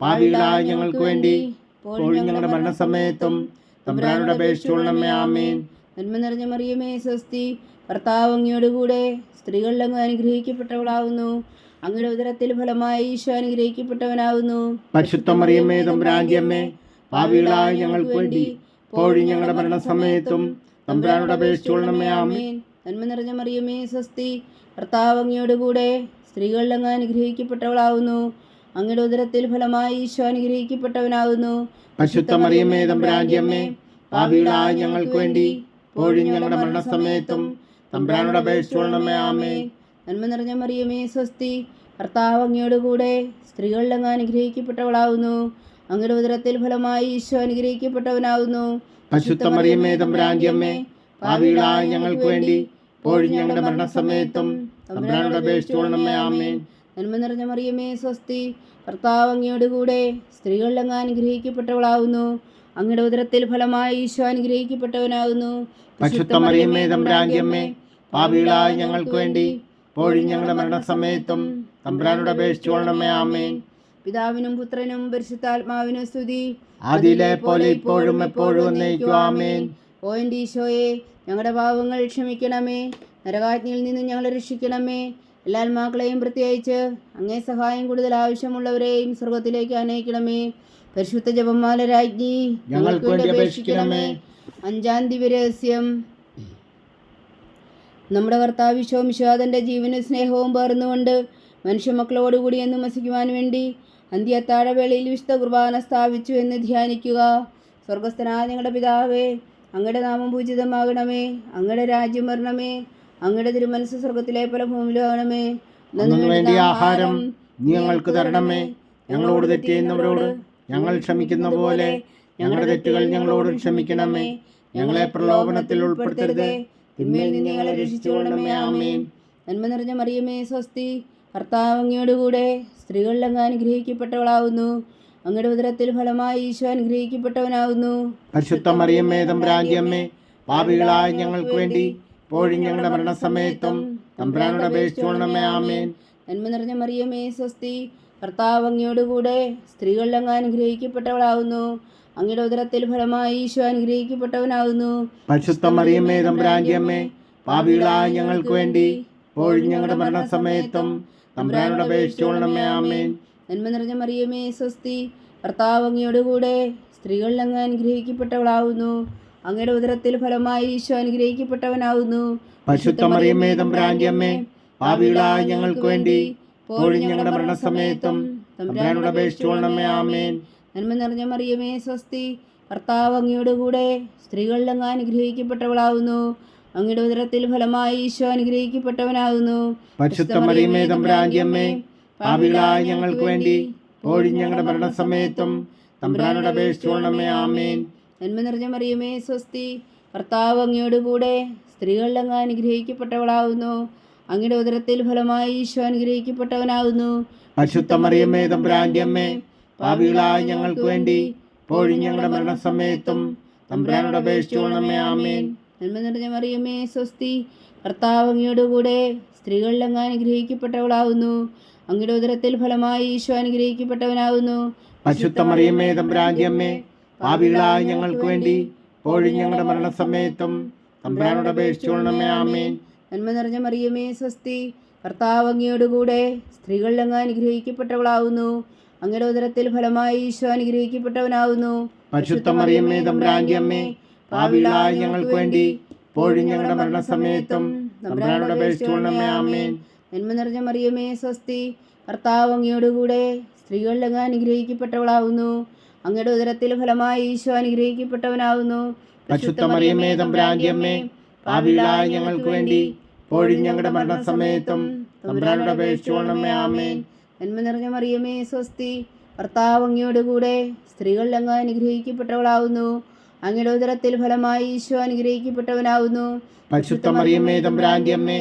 പാപികളായ ഞങ്ങൾക്ക് വേണ്ടി പോഴി ഞങ്ങളുടെ മരണസമയത്തും തമ്പ്രാനോട് അപേക്ഷിച്ചോളണമേ ആമേൻ. നന്മ നിറഞ്ഞ മറിയമേ സ്വസ്തി. കർത്താവ് അങ്ങയോടുകൂടെ സ്ത്രീകളിൽ അങ്ങ് അനുഗ്രഹിക്കപ്പെട്ടവളാകുന്നു അങ്ങയുടെ ഉദരത്തിൽ ഫലമായി ഈശോ അനുഗ്രഹിക്കപ്പെട്ടവനാവുന്നു. പരിശുദ്ധ മറിയമ്മേ തമ്പുരാന്റെ പാവികളായ ഞങ്ങൾക്ക് വേണ്ടി ഇപ്പോഴും ഞങ്ങളുടെ മരണസമയത്തും തമ്പുരാനോട് അപേക്ഷിച്ചോളണമേ ആമേൻ. നന്മ നിറഞ്ഞ മറിയമേ സ്വസ്തി. കർത്താവ് അങ്ങയോടുകൂടെ സ്ത്രീകളിൽ അങ്ങ് അനുഗ്രഹിക്കപ്പെട്ടവളാകുന്നു അങ്ങയുടെ ഉദരത്തിൽ ഫലമായി ഈശോ അനുഗ്രഹിക്കപ്പെട്ടവനാവുന്നു. പരിശുദ്ധ മറിയമ്മേ തമ്പുരാന്റെ പാവികളായ ഞങ്ങൾക്ക് വേണ്ടി ഇപ്പോഴും ഞങ്ങളുടെ മരണസമയത്തും തമ്പ്രാനോട് അപേക്ഷിച്ചോളണമേ ആമേ നന്മ നിറഞ്ഞ മറിയമേ സ്വസ്തി. കർത്താവ് അങ്ങയോട് കൂടെ സ്ത്രീകളിൽ അങ്ങ് അനുഗ്രഹിക്കപ്പെട്ടവളാവുന്നു. അങ്ങയുടെ ഉദരത്തിൽ ഫലമായി ഈശോ അനുഗ്രഹിക്കപ്പെട്ടവനാവുന്നു. അശുദ്ധ മറിയമ്മേ തമ്പ്രാന്റിയമ്മേ ഭാവികളായ ഞങ്ങൾക്ക് വേണ്ടി ഇപ്പോഴും ഞങ്ങളുടെ മരണസമയത്തും തമ്പ്രാനോട് അപേക്ഷിച്ചോളണമേ ആമേ നന്മ നിറഞ്ഞ മറിയമേ സ്വസ്തി. കർത്താവ് അങ്ങയോട് കൂടെ സ്ത്രീകളിൽ അങ്ങ് അനുഗ്രഹിക്കപ്പെട്ടവളാകുന്നു അങ്ങയുടെ ഉദരത്തിൽ ഫലമായി ഈശോ അനുഗ്രഹിക്കപ്പെട്ടവനാകുന്നു. പരിശുദ്ധ മറിയമ്മേ തമ്പുരാന്റെ അമ്മേ പാപികളായ ഞങ്ങൾക്ക് വേണ്ടി പോഴി ഞങ്ങളുടെ മരണസമയത്തും തമ്പ്രാനോട് അപേക്ഷിച്ചു കൊള്ളണമേ ആമേൻ. പിതാവിനും പുത്രനും പരിശുദ്ധാത്മാവിനും സ്തുതി. അതിലെ പോലെ ഇപ്പോഴും എപ്പോഴും ആമേൻ. ഓ എന്റെ ഈശോയെ ഞങ്ങളുടെ പാവങ്ങൾ ക്ഷമിക്കണമേ. നരകാജ്ഞയിൽ നിന്നും ഞങ്ങളെ രക്ഷിക്കണമേ. എല്ലാ ആത്മാക്കളെയും പ്രത്യേകിച്ച് അങ്ങേ സഹായം കൂടുതൽ ആവശ്യമുള്ളവരെയും സ്വർഗത്തിലേക്ക് അനയിക്കണമേ. പരിശുദ്ധ ജപമാല രാജ്ഞി ഞങ്ങൾക്ക് വേണ്ടി അപേക്ഷിക്കണമേ. അഞ്ചാം ദിവ്യരഹസ്യം നമ്മുടെ കർത്താവ് വിശ്വമിശ്വാദന്റെ ജീവനും സ്നേഹവും പേർന്നുകൊണ്ട് മനുഷ്യമക്കളോടുകൂടി എന്ന് വസിക്കുവാൻ വേണ്ടി അന്ത്യത്താഴവേളയിൽ വിശുദ്ധ കുർബാന സ്ഥാപിച്ചു എന്ന് ധ്യാനിക്കുക. സ്വർഗസ്ഥനായ ഞങ്ങളുടെ പിതാവേ അങ്ങയുടെ നാമം പൂജിതമാകണമേ. അങ്ങയുടെ രാജ്യം വരണമേ. അങ്ങയുടെ തിരുമനസ് സ്വർഗത്തിലെ പല ഭൂമിയിലാകണമേ ആകണമേ. ആഹാരം ഞങ്ങൾക്ക് തരണമേ. ഞങ്ങളോട് തെറ്റ് ചെയ്യുന്നവരോട് ഞങ്ങൾ ക്ഷമിക്കുന്ന പോലെ ഞങ്ങളുടെ തെറ്റുകൾ ഞങ്ങളോട് ക്ഷമിക്കണമേ. ഞങ്ങളെ പ്രലോഭനത്തിൽ ഉൾപ്പെടുത്തരുത്. തിന്മയിൽ നിന്ന് ഞങ്ങളെ രക്ഷിച്ചുകൊള്ളണമേ. ആമേൻ. നന്മ നിറഞ്ഞ മറിയമേ സ്വസ്തി. കർത്താവ് സ്ത്രീകളിൽ അങ്ങ് അനുഗ്രഹിക്കപ്പെട്ടവളാവുന്നു. അങ്ങയുടെ ഉദരത്തിൽ ഫലമായി ഈശോ അനുഗ്രഹിക്കപ്പെട്ടവനാവുന്നു. പരിശുദ്ധ മറിയമ്മേ തമ്പുരാന്റെ അമ്മേ പാപികളായ ഞങ്ങൾക്ക് വേണ്ടി ഇപ്പോഴും ഞങ്ങളുടെ മരണസമയത്തും തമ്പ്രാനോട് ആമേൻ. നന്മ നിറഞ്ഞ മറിയമേ സ്വസ്തി. കർത്താവ് അങ്ങയോടുകൂടെ സ്ത്രീകളിൽ അങ്ങ് അനുഗ്രഹിക്കപ്പെട്ടവളാവുന്നു. അങ്ങയുടെ ഉദരത്തിൽ ഫലമായി ഈശോ അനുഗ്രഹിക്കപ്പെട്ടവനാവുന്നു. പരിശുദ്ധ മറിയമ്മേ തമ്പുരാന്റെ അമ്മേ പാപികളായ ഞങ്ങൾക്ക് വേണ്ടി ഞങ്ങളുടെ മരണസമയത്തും തമ്പുരാനോട് അപേക്ഷിച്ചുകൊള്ളണമേ ആമേൻ. നന്മ നിറഞ്ഞ മറിയമേ സ്വസ്തി കർത്താവ് അങ്ങയോട് കൂടെ സ്ത്രീകളിൽ അങ്ങ് അനുഗ്രഹിക്കപ്പെട്ടവളാവുന്നു. അങ്ങയുടെ ഉദരത്തിൽ ഫലമായി ഈശോ അനുഗ്രഹിക്കപ്പെട്ടവനാവുന്നു. പരിശുദ്ധ മറിയമ്മേ തമ്പുരാന്റെ അമ്മേ പാപികളായ ഞങ്ങൾക്ക് വേണ്ടി ഇപ്പോഴും ഞങ്ങളുടെ മരണസമയത്തും തമ്പുരാനോട് അപേക്ഷിച്ചുകൊള്ളണമേ ആമേൻ. നന്മ നിറഞ്ഞ മറിയമേ സ്വസ്തി. കർത്താവ് അങ്ങയുടെ കൂടെ സ്ത്രീകളിൽ അങ്ങ് അനുഗ്രഹിക്കപ്പെട്ടവളാകുന്നു അങ്ങയുടെ ഉദരത്തിൽ ഫലമായി ഈശോ അനുഗ്രഹിക്കപ്പെട്ടവനാകുന്നു പരിശുദ്ധ മറിയമ്മേ തമ്പുരാന്റെ അമ്മേ. പാപികളായ ഞങ്ങൾക്ക് വേണ്ടി ഇപ്പോഴും ഞങ്ങളുടെ മരണസമയത്തും തമ്പുരാനോട് അപേക്ഷിച്ചോളണമേ ആമേൻ. നന്മ നിറഞ്ഞ മറിയമേ സ്വസ്തി. കർത്താവ് അങ്ങയോട് കൂടെ സ്ത്രീകളിൽ അങ്ങ് അനുഗ്രഹിക്കപ്പെട്ടവളാകുന്നു അങ്ങയുടെ ഉദരത്തിൽ ഫലമായി ഈശോ അനുഗ്രഹിക്കപ്പെട്ടവനാകുന്നു. അശുദ്ധമറിയമ്മേ തമ്പുരാന്റെ അമ്മേ പാപികളായ ഞങ്ങൾക്ക് വേണ്ടി ഇപ്പോഴും ഞങ്ങളുടെ മരണസമയത്തും തമ്പുരാനോട് അപേക്ഷിച്ചോണമേ ആമേൻ. നന്മ നിറഞ്ഞ മറിയമ്മേ സ്വസ്തി. കർത്താവ് അങ്ങയോടുകൂടെ സ്ത്രീകളിൽ അങ്ങ് അനുഗ്രഹിക്കപ്പെട്ടവളാവുന്നു അങ്ങയുടെ ഉദരത്തിൽ ഫലമായി ഈശോ അനുഗ്രഹിക്കപ്പെട്ടവനാവുന്നു പരിശുദ്ധ മറിയമ്മേ തമ്പുരാന്റെ അമ്മേ പാപികളായ ഞങ്ങൾക്ക് വേണ്ടി ഇപ്പോഴും ഞങ്ങളുടെ മരണസമയത്തും തമ്പുരാനോട് അപേക്ഷിച്ചോണമേ ആമേൻ. നന്മ നിറഞ്ഞ മറിയമേ സ്വസ്തി. കർത്താവ് അങ്ങയോടുകൂടെ സ്ത്രീകളിൽ അങ്ങ് അനുഗ്രഹിക്കപ്പെട്ടവളാവുന്നു. അങ്ങയുടെ ഉദരത്തിൽ ഫലമായി ഈശോ അനുഗ്രഹിക്കപ്പെട്ടവനാവുന്നു. പരിശുദ്ധ മറിയമ്മേ തമ്പുരാന്റെ അമ്മേ ഞങ്ങൾക്ക് വേണ്ടി ഇപ്പോഴും ഞങ്ങളുടെ മരണസമയത്തും തമ്പുരാനോട് അപേക്ഷിച്ചുകൊള്ളണമേ ആമേൻ. നന്മ നിറഞ്ഞ മറിയമേ സ്വസ്തി. കർത്താവ് അങ്ങയോടുകൂടെ സ്ത്രീകളിൽ അങ്ങ് അനുഗ്രഹിക്കപ്പെട്ടവളാവുന്നു. അങ്ങയുടെ ഉദരത്തിൽ ഫലമായി ഈശോ അനുഗ്രഹിക്കപ്പെട്ടവനാവുന്നു. പരിശുദ്ധ മറിയമ്മേ തമ്പുരാന്റെ അമ്മേ ഞങ്ങൾക്ക് വേണ്ടി ഇപ്പോഴും ഞങ്ങളുടെ മരണസമയത്തും തമ്പുരാനോട് അപേക്ഷിച്ചോണമേ ആമേൻ. നന്മ നിറഞ്ഞ മറിയമേ സ്വസ്തി. ഭർത്താവ് അങ്ങയോട് കൂടെ സ്ത്രീകൾ അങ്ങ് അനുഗ്രഹിക്കപ്പെട്ടവളാവുന്നു. അങ്ങയുടെ ഉദരത്തിൽ ഫലമായി ഈശോ അനുഗ്രഹിക്കപ്പെട്ടവനാവുന്നു. പരിശുദ്ധ മറിയമ്മേ തമ്പുരാന്റെ അമ്മേ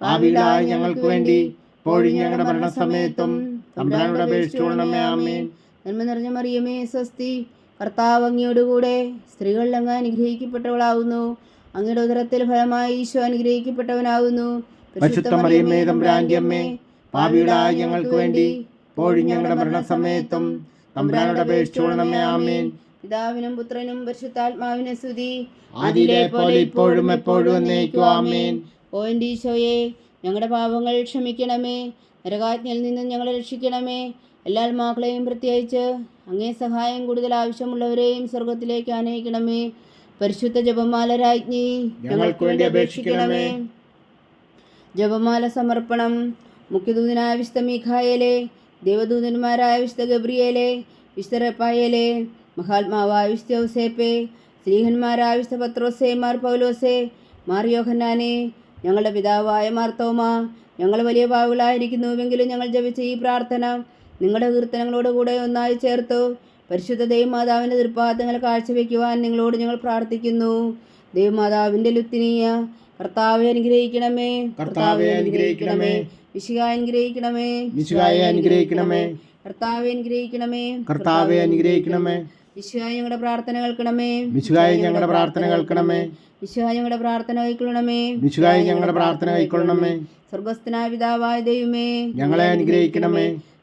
പാപികളായ ഞങ്ങൾക്ക് വേണ്ടി ഇപ്പോഴും ഞങ്ങളുടെ മരണസമയത്തും തമ്പ്രാനോട് അപേക്ഷിച്ചോണമേ ആമേൻ. നന്മ നിറഞ്ഞ മറിയമേ സ്വസ്തി. ഭർത്താവ് അങ്ങയോട് കൂടെ സ്ത്രീകൾ അങ്ങ് അനുഗ്രഹിക്കപ്പെട്ടവളാകുന്നു അങ്ങയുടെ ഉദരത്തിൽ ഫലമായി ഈശോ അനുഗ്രഹിക്കപ്പെട്ടവനാകുന്നു. ഞങ്ങൾക്ക് വേണ്ടി ഇപ്പോഴും ഞങ്ങളുടെ മരണസമയത്തും തമ്പുരാനോട് ആമേൻ. പിതാവിനും പുത്രനും പരിശുദ്ധാത്മാവിനെ സ്തുതി. ആദിയിലെ പോലെ ഇപ്പോഴും എപ്പോഴും എന്നേക്കും ആമേൻ. ഓ എന്റെ ഈശോയെ ഞങ്ങളുടെ പാപങ്ങൾ ക്ഷമിക്കണമേ. നരകാജ്ഞയിൽ നിന്നും ഞങ്ങളെ രക്ഷിക്കണമേ. എല്ലാ ആത്മാക്കളെയും പ്രത്യേകിച്ച് അങ്ങേ സഹായം കൂടുതൽ ആവശ്യമുള്ളവരെയും സ്വർഗത്തിലേക്ക് ആനയിക്കണമേ. പരിശുദ്ധ ജപമാല രാജ്ഞി ഞങ്ങൾക്ക് വേണ്ടി അപേക്ഷിക്കണമേ. ജപമാല സമർപ്പണം. മുഖ്യദൂതനായ വിശുദ്ധ മീഖായലെ ദേവദൂതന്മാരായ വിശുദ്ധ ഗബ്രിയേലെ വിശുദ്ധ റെപ്പായേലെ മഹാത്മാവായ വിശുദ്ധ ഔസേപ്പെ സ്ത്രീഹന്മാരായ വിശുദ്ധ പത്രോസേ മാർ പൗലോസേ മാർ യോഹന്നാനെ ഞങ്ങളുടെ പിതാവായ മാർത്തോമ ഞങ്ങൾ വലിയ പാവുകളായിരിക്കുന്നുവെങ്കിലും ഞങ്ങൾ ജപിച്ച ഈ പ്രാർത്ഥന നിങ്ങളുടെ കീർത്തനങ്ങളോട് കൂടെ ഒന്നായി ചേർത്തു. പരിശുദ്ധ ദൈവമാതാവിന്റെ തൃപ്പാദങ്ങൾ കാഴ്ചവെക്കുവാൻ നിങ്ങളോട് ഞങ്ങൾ പ്രാർത്ഥിക്കുന്നു. ദൈവമാതാവിന്റെ ലുത്തിനീയ കർത്താവെ അനുഗ്രഹിക്കണമേ. കർത്താവെ അനുഗ്രഹിക്കണമേ. വിശുഖായ അനുഗ്രഹിക്കണമേ. വിശുഖായ അനുഗ്രഹിക്കണമേ. കർത്താവെ അനുഗ്രഹിക്കണമേ. കർത്താവെ അനുഗ്രഹിക്കണമേ. വിശുഖായ ഞങ്ങളുടെ പ്രാർത്ഥന കേൾക്കണമേ. വിശുഖായ ഞങ്ങളുടെ പ്രാർത്ഥന കേൾക്കണമേ. വിശുഖായ ഞങ്ങളുടെ പ്രാർത്ഥന കൈക്കൊള്ളണമേ വിശുഖായ ഞങ്ങളുടെ പ്രാർത്ഥന കൈക്കൊള്ളണമേ സ്വർഗസ്ഥനായ പിതാവായ ദൈവമേ ഞങ്ങളെ അനുഗ്രഹിക്കണമേ.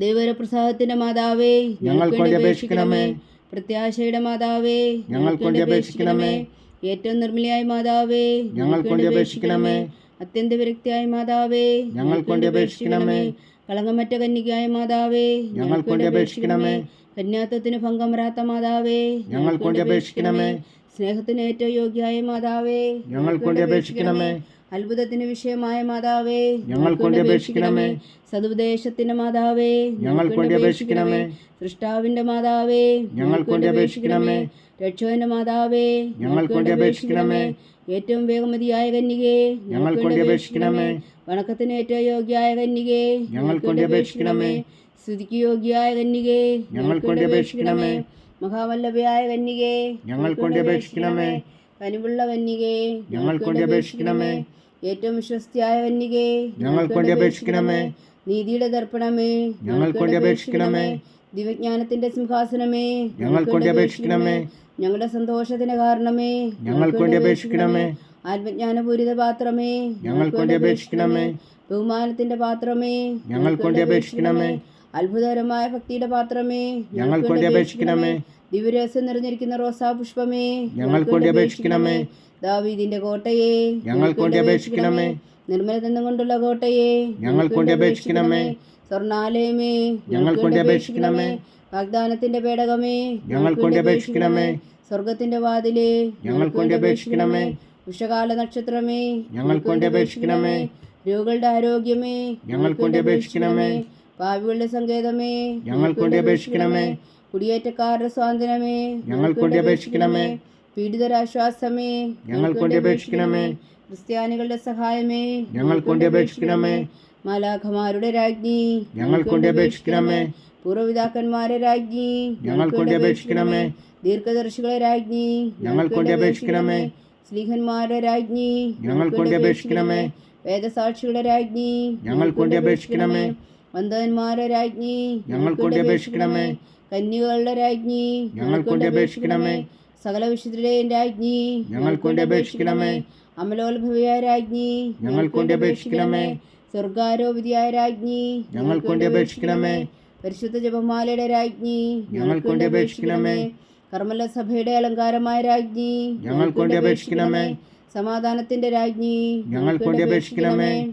ദൈവപ്രസാദത്തിന്റെ മാതാവേ ഞങ്ങൾ അപേക്ഷിക്കണമേ. പ്രത്യാശയുടെ മാതാവേ ഞങ്ങൾ അപേക്ഷിക്കണമേ. ഏറ്റവും നിർമ്മലയായ മാതാവേ ഞങ്ങൾ അപേക്ഷിക്കണമേ. അത്യന്ത വിരക്തിയായ മാതാവേ ഞങ്ങൾക്ക് വേണ്ടി അപേക്ഷിക്കണമേ. കളങ്കമറ്റ കന്യകയായ മാതാവേ ഞങ്ങൾ അപേക്ഷിക്കണമേ. കന്യാത്വത്തിന് ഭംഗം വരാത്ത മാതാവേ ഞങ്ങൾക്ക് വേണ്ടി അപേക്ഷിക്കണമേ. സ്നേഹത്തിന് ഏറ്റവും യോഗ്യയായ മാതാവേ ഞങ്ങൾ അപേക്ഷിക്കണമേ. അത്ഭുതത്തിന് വിഷയമായ മാതാവേ ഞങ്ങൾ വേണ്ടി അപേക്ഷിക്കണമേ. സതുപദേശത്തിന്റെ മാതാവേ ഞങ്ങൾ വേണ്ടി അപേക്ഷിക്കണമേ. സൃഷ്ടാവിന്റെ മാതാവേ ഞങ്ങൾ വേണ്ടി അപേക്ഷിക്കണമേ. രക്ഷകന്റെ മാതാവേ ഞങ്ങൾ വേണ്ടി അപേക്ഷിക്കണമേ. ഏറ്റവും വേഗമതിയായ കന്യകേ ഞങ്ങൾ വേണ്ടി അപേക്ഷിക്കണമേ. വണക്കത്തിന് ഏറ്റവും യോഗ്യയായ കന്യകേ ഞങ്ങൾ വേണ്ടി അപേക്ഷിക്കണമേ. സ്തുതിക്ക് യോഗ്യയായ കന്യകേ ഞങ്ങൾ വേണ്ടി അപേക്ഷിക്കണമേ. മഹാവല്ലഭയായ കന്യകേ ഞങ്ങൾ വേണ്ടി അപേക്ഷിക്കണമേ. കനിവുള്ള വന്യകേ ഞങ്ങൾ വേണ്ടി അപേക്ഷിക്കണമേ. ഏറ്റവും വിശ്വസ്തിയായ വന്യകേ ഞങ്ങൾ വേണ്ടി അപേക്ഷിക്കണമേ. നീതിയുടെ ദർപ്പണമേ ഞങ്ങൾ വേണ്ടി അപേക്ഷിക്കണമേ. ദിവ്യജ്ഞാനത്തിന്റെ സിംഹാസനമേ ഞങ്ങൾ വേണ്ടി അപേക്ഷിക്കണമേ. ഞങ്ങളുടെ സന്തോഷത്തിന് കാരണമേ ഞങ്ങൾ വേണ്ടി അപേക്ഷിക്കണമേ. ആത്മജ്ഞാനപൂരിത പാത്രമേ ഞങ്ങൾ വേണ്ടി അപേക്ഷിക്കണമേ. ബഹുമാനത്തിന്റെ പാത്രമേ ഞങ്ങൾ വേണ്ടി അപേക്ഷിക്കണമേ. അത്ഭുതകരമായ ഭക്തിയുടെ പാത്രമേ ഞങ്ങൾ വേണ്ടി അപേക്ഷിക്കണമേ. ദിവ്യരസം നിറഞ്ഞിരിക്കുന്ന റോസാ പുഷ്പമേ ഞങ്ങൾക്ക് വേണ്ടി അപേക്ഷിക്കണമേ. ദാവീദിന്റെ കോട്ടയെ ഞങ്ങൾ വേണ്ടി അപേക്ഷിക്കണമേ. നിർമ്മലതന്തം കൊണ്ടുള്ള കോട്ടയെ ഞങ്ങൾക്ക് വേണ്ടി അപേക്ഷിക്കണമേ. സ്വർണാലയമേ ഞങ്ങൾ വേണ്ടി അപേക്ഷിക്കണമേ. വാഗ്ദാനത്തിന്റെ പേടകമേ ഞങ്ങൾ വേണ്ടി അപേക്ഷിക്കണമേ. സ്വർഗത്തിന്റെ വാതിലേ ഞങ്ങൾ വേണ്ടി അപേക്ഷിക്കണമേ. ഉഷകാല നക്ഷത്രമേ ഞങ്ങൾ വേണ്ടി അപേക്ഷിക്കണമേ. രോഗികളുടെ ആരോഗ്യമേ ഞങ്ങൾ വേണ്ടി അപേക്ഷിക്കണമേ. ഭാവികളുടെ സങ്കേതമേ ഞങ്ങൾക്ക് വേണ്ടി അപേക്ഷിക്കണമേ. കുടിയേറ്റക്കാരുടെ സ്വാതന്ത്ര്യമേ ഞങ്ങൾക്ക് വേണ്ടി അപേക്ഷിക്കണമേ. പീഡിതരാശ്വാസമേ ഞങ്ങൾക്ക് വേണ്ടി അപേക്ഷിക്കണമേ. ക്രിസ്ത്യാനികളുടെ സഹായമേ ഞങ്ങൾക്ക് വേണ്ടി അപേക്ഷിക്കണമേ. മാലാഖമാരുടെ രാജ്ഞി ഞങ്ങൾക്ക് വേണ്ടി അപേക്ഷിക്കണമേ. പൂർവപിതാക്കന്മാരെ രാജ്ഞി ഞങ്ങൾക്ക് വേണ്ടി അപേക്ഷിക്കണമേ. ദീർഘദർശികളെ രാജ്ഞി ഞങ്ങൾക്ക് വേണ്ടി അപേക്ഷിക്കണമേ. സ്ലീഹന്മാരുടെ രാജ്ഞി ഞങ്ങൾക്ക് വേണ്ടി അപേക്ഷിക്കണമേ. വേദസാക്ഷികളുടെ രാജ്ഞി ഞങ്ങൾക്ക് വേണ്ടി അപേക്ഷിക്കണമേ. വന്ദന്മാരുടെ രാജ്ഞി ഞങ്ങൾക്ക് വേണ്ടി അപേക്ഷിക്കണമേ. കന്യകളുടെ രാജ്ഞി ഞങ്ങൾക്കൊണ്ട് അപേക്ഷിക്കണമേ. സകല വിശുദ്ധരുടെയും രാജ്ഞി ഞങ്ങൾക്കൊണ്ട് അപേക്ഷിക്കണമേ. അമലോത്ഭവിയായ രാജ്ഞി ഞങ്ങൾക്കൊണ്ട് അപേക്ഷിക്കണമേ. സ്വർഗാരോപതിയായ രാജ്ഞി ഞങ്ങൾക്കൊണ്ട് അപേക്ഷിക്കണമേ. പരിശുദ്ധ ജപമാലയുടെ രാജ്ഞി ഞങ്ങൾക്കൊണ്ട് അപേക്ഷിക്കണമേ. കർമ്മല സഭയുടെ അലങ്കാരമായ രാജ്ഞി ഞങ്ങൾക്കൊണ്ട് അപേക്ഷിക്കണമേ. സമാധാനത്തിന്റെ രാജ്ഞി ഞങ്ങൾക്കൊണ്ട് അപേക്ഷിക്കണമേ.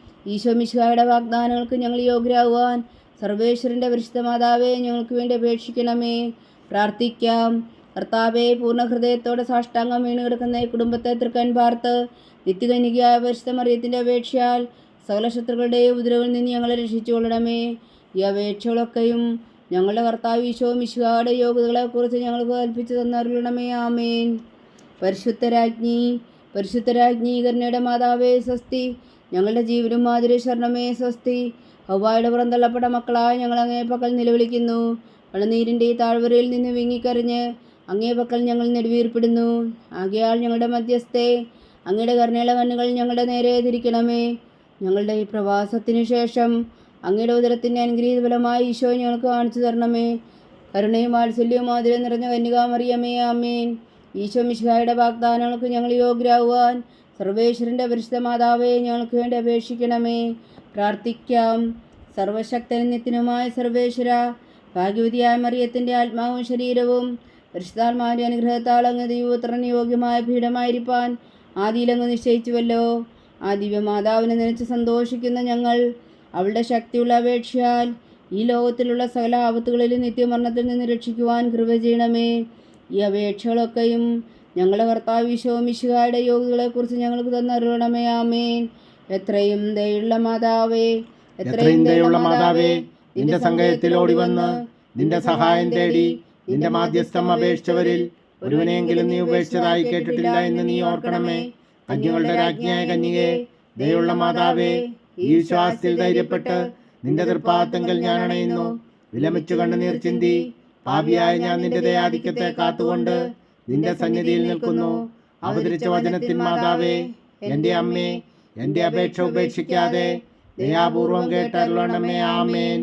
ഈശോ മിശിഹായുടെ വാഗ്ദാനങ്ങൾക്ക് ഞങ്ങൾ യോഗ്യരാകുവാൻ സർവേശ്വരന്റെ പരിശുദ്ധ മാതാവേ ഞങ്ങൾക്ക് വേണ്ടി അപേക്ഷിക്കണമേ. പ്രാർത്ഥിക്കാം. കർത്താവെ പൂർണ ഹൃദയത്തോടെ സാഷ്ടാംഗം വീണ് കിടക്കുന്ന ഈ കുടുംബത്തെ തൃക്കൻ പാർത്ത് നിത്യകന്യകയായ പരിശുദ്ധ മറിയത്തിന്റെ അപേക്ഷയാൽ സകല ശത്രുക്കളുടെയും ഉദരകളിൽ നിന്ന് ഞങ്ങളെ രക്ഷിച്ചു കൊള്ളണമേ. ഈ അപേക്ഷകളൊക്കെയും ഞങ്ങളുടെ കർത്താവ് ഈശോ മിശുഹായുടെ യോഗ്യതകളെക്കുറിച്ച് ഞങ്ങൾക്ക് കൽപ്പിച്ചു തന്നറിയണമേ ആമേൻ. പരിശുദ്ധരാജ്ഞി പരിശുദ്ധരാജ്ഞീകരണയുടെ മാതാവേ സ്വസ്തി ഞങ്ങളുടെ ജീവനും മാതിരി ശരണമേ സ്വസ്തി. ഹൗവായുടെ പുറന്തള്ളപ്പെട്ട മക്കളായ ഞങ്ങൾ അങ്ങേ പക്കൽ നിലവിളിക്കുന്നു. പളനീരിന്റെ ഈ താഴ്വരയിൽ നിന്ന് വിങ്ങിക്കറിഞ്ഞ് അങ്ങേ പക്കൽ ഞങ്ങൾ നെടുവീർപ്പിടുന്നു. ആകയാൽ ഞങ്ങളുടെ മധ്യസ്ഥെ അങ്ങയുടെ കരുണയുള്ള കണ്ണുകൾ ഞങ്ങളുടെ നേരെ തിരിക്കണമേ. ഞങ്ങളുടെ ഈ പ്രവാസത്തിന് ശേഷം അങ്ങയുടെ ഉദരത്തിന്റെ അനുഗ്രഹീത ഫലമായി ഈശോ ഞങ്ങൾക്ക് കാണിച്ചു തരണമേ. കരുണയും വാത്സല്യവും മാധുര്യം നിറഞ്ഞ കന്യകാമറിയമേ ആമേൻ. ഈശോ മിശിഹായുടെ വാഗ്ദാനങ്ങൾക്ക് ഞങ്ങൾ യോഗ്യരാകുവാൻ സർവേശ്വരന്റെ പരിശുദ്ധ മാതാവേ ഞങ്ങൾക്ക് വേണ്ടി അപേക്ഷിക്കണമേ. പ്രാർത്ഥിക്കാം. സർവശക്തനും നിത്യനുമായ സർവേശ്വര ഭാഗ്യവതിയായ മറിയത്തിന്റെ ആത്മാവും ശരീരവും പരിശുദ്ധാത്മാവിന്റെ അനുഗ്രഹത്താൽ അങ്ങ് ദൈവപുത്രന് യോഗ്യമായ പീഠമായിരിക്കാൻ ആദിയിലങ്ങ് നിശ്ചയിച്ചുവല്ലോ. ആ ദിവ്യമാതാവിനെ നനച്ച് സന്തോഷിക്കുന്ന ഞങ്ങൾ അവളുടെ ശക്തിയുള്ള അപേക്ഷയാൽ ഈ ലോകത്തിലുള്ള സകല ആപത്തുകളിലും നിത്യമരണത്തിൽ നിന്ന് രക്ഷിക്കുവാൻ കൃപ ചെയ്യണമേ. ഈ അപേക്ഷകളൊക്കെയും ഞങ്ങളുടെ കർത്താവ് ഈശോ മിശിഹായുടെ യോഗ്യതകളെക്കുറിച്ച് ഞങ്ങൾക്ക് തന്നറിയണമേ ആമേൻ. എത്രയും ദയുള്ള മാതാവേ എത്രയും ദയുള്ള മാതാവേ നിന്റെ സങ്കേതത്തിൽ ഓടി വന്ന് നിന്റെ സഹായം തേടി നിന്റെ മാധ്യസ്ഥം അപേക്ഷിച്ചവരിൽ ഒരുവനെയെങ്കിലും നീ ഉപേക്ഷിച്ചതായി കേട്ടിട്ടില്ല എന്ന് നീ ഓർക്കണമേ. കന്യകളുടെ രാജ്ഞിയായ കന്യകെ ദയുള്ള മാതാവേ ഈ വിശ്വാസത്തിൽ ധൈര്യപ്പെട്ട് നിന്റെ തൃപ്പാത്തങ്കൽ ഞാൻ അണയുന്നു. വിലമിച്ചു കണ്ണുനീർ ചിന്തി. പാപിയായ ഞാൻ നിന്റെ ദയാധിക്യത്തെ കാത്തുകൊണ്ട് നിന്റെ സന്നിധിയിൽ നിൽക്കുന്നു. അവതരിച്ച വചനത്തിൻ മാതാവേ എന്റെ അമ്മേ എന്റെ അപേക്ഷ ഉപേക്ഷിക്കാതെ ദയാപൂർവം കേട്ടരുളണമേ. ആമേൻ.